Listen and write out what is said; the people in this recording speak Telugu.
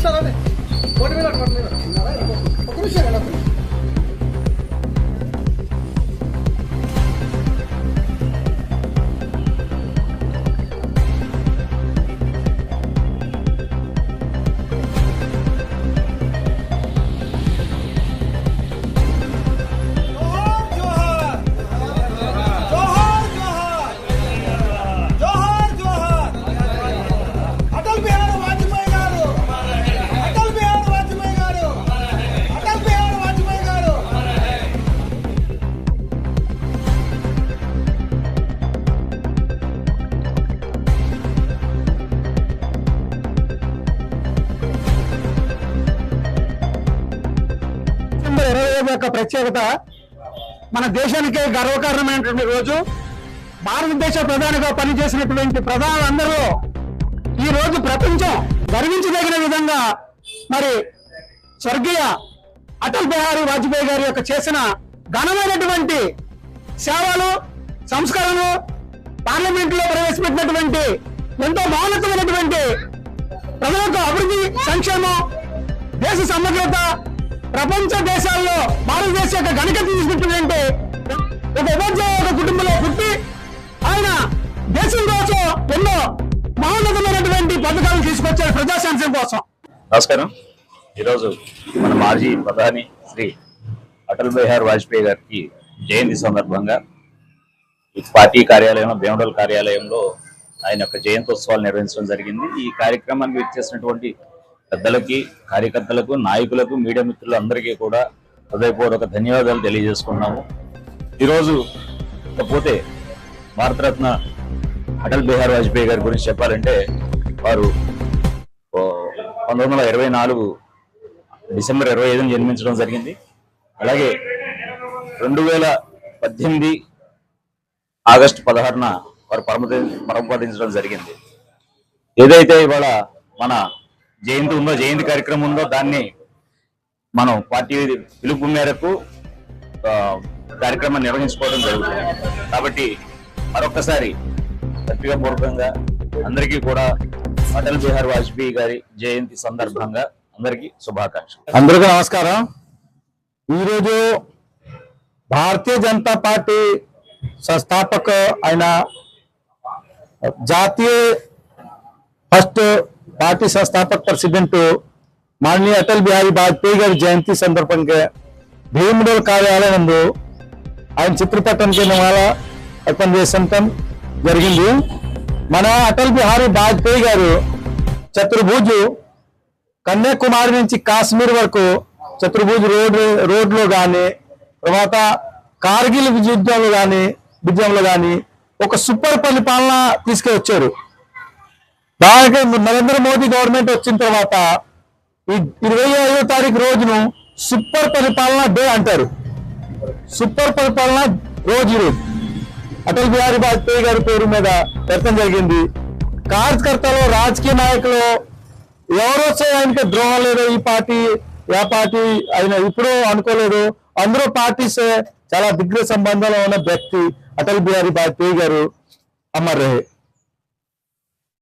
నిమిషాలు ఒకటి మీద. సెప్టెంబర్ ఇరవై ఐదు యొక్క ప్రత్యేకత మన దేశానికే గర్వకారణమైనటువంటి రోజు. భారతదేశ ప్రధానిగా పనిచేసినటువంటి ప్రధానులందరూ ఈ రోజు ప్రపంచం గర్వించదగిన విధంగా మరి స్వర్గీయ అటల్ బిహారీ వాజ్పేయి గారి యొక్క చేసిన ఘనమైనటువంటి సేవలు సంస్కరణలు పార్లమెంట్లో ప్రవేశపెట్టినటువంటి ఎంతో మౌనతమైనటువంటి ప్రజలకు అభివృద్ధి సంక్షేమం దేశ సమగ్రత ప్రపంచ దేశాల్లో భారతదేశ యొక్క గణిక తీసుకుంటుందంటే ఒక ఉపాధ్యాయ ఒక కుటుంబంలో పుట్టి ఆయన దేశం కోసం ఎన్నో మహోన్నతమైనటువంటి పథకాలు తీసుకొచ్చారు ప్రజాశాంతి కోసం. నమస్కారం. ఈరోజు మన మాజీ ప్రధాని శ్రీ అటల్ బిహారీ వాజ్పేయి గారికి జయంతి సందర్భంగా ఈ పార్టీ కార్యాలయంలో భీమడోల్ కార్యాలయంలో ఆయన యొక్క జయంతోత్సవాలు నిర్వహించడం జరిగింది. ఈ కార్యక్రమానికి చేసినటువంటి పెద్దలకి కార్యకర్తలకు నాయకులకు మీడియా మిత్రులు అందరికీ కూడా హృదయపూర్వక ధన్యవాదాలు తెలియజేసుకున్నాము ఈరోజు ఇకపోతే భారతరత్న అటల్ బిహార్ వాజ్పేయి గారి గురించి చెప్పాలంటే వారు పంతొమ్మిది వందల ఇరవై నాలుగు డిసెంబర్ ఇరవై ఐదున జన్మించడం జరిగింది. అలాగే రెండు వేల పద్దెనిమిది ఆగస్టు పదహారున వారు పరమతి పరమపదించడం జరిగింది. ఏదైతే ఇవాళ మన జయంతి ఉందో జయంతి కార్యక్రమం ఉందో దాన్ని మనం పార్టీ పిలుపు మేరకు కార్యక్రమాన్ని నిర్వహించుకోవడం జరుగుతుంది. కాబట్టి మరొకసారి పత్రికాపూర్వకంగా అందరికీ కూడా అటల్ బిహార్ వాజ్పేయి గారి జయంతి సందర్భంగా అందరికీ శుభాకాంక్షలు. అందరికీ నమస్కారం. ఈరోజు భారతీయ జనతా పార్టీ సంస్థాపక అయిన జాతీయ ఫస్ట్ పార్టీ సంస్థాపక ప్రెసిడెంట్ మాననీయ అటల్ బిహారీ వాజ్పేయి గారి జయంతి సందర్భంగా భీముడోల్ కార్యాలయం ఆయన చిత్రపటానికి మాల అర్పణ చేసడం జరిగింది మన అటల్ బిహారీ వాజ్పేయి గారు చతుర్భుజు కన్యాకుమారి నుంచి కాశ్మీర్ వరకు చతుర్భుజ్ రోడ్ రోడ్లో కానీ తర్వాత కార్గిల్ యుద్ధంలో కానీ విజయంలో కానీ ఒక సూపర్ పరిపాలన తీసుకొచ్చారు దానికి నరేంద్ర మోదీ గవర్నమెంట్ వచ్చిన తర్వాత ఈ ఇరవై ఐదో తారీఖు రోజును సూపర్ పరిపాలన డే అంటారు. సూపర్ పరిపాలన రోజు ఈరోజు అటల్ బిహారీ వాజ్పేయి గారి పేరు మీద పెట్టడం జరిగింది. కార్యకర్తలు రాజకీయ నాయకులు ఎవరో ఆయనకి ద్రోహం లేదు ఈ పార్టీ ఆ పార్టీ ఆయన ఇప్పుడు అనుకోలేదు. అందరూ పార్టీస్. చాలా దిగ్గర సంబంధంలో ఉన్న వ్యక్తి అటల్ బిహారీ వాజ్పేయి గారు అమర్ రహే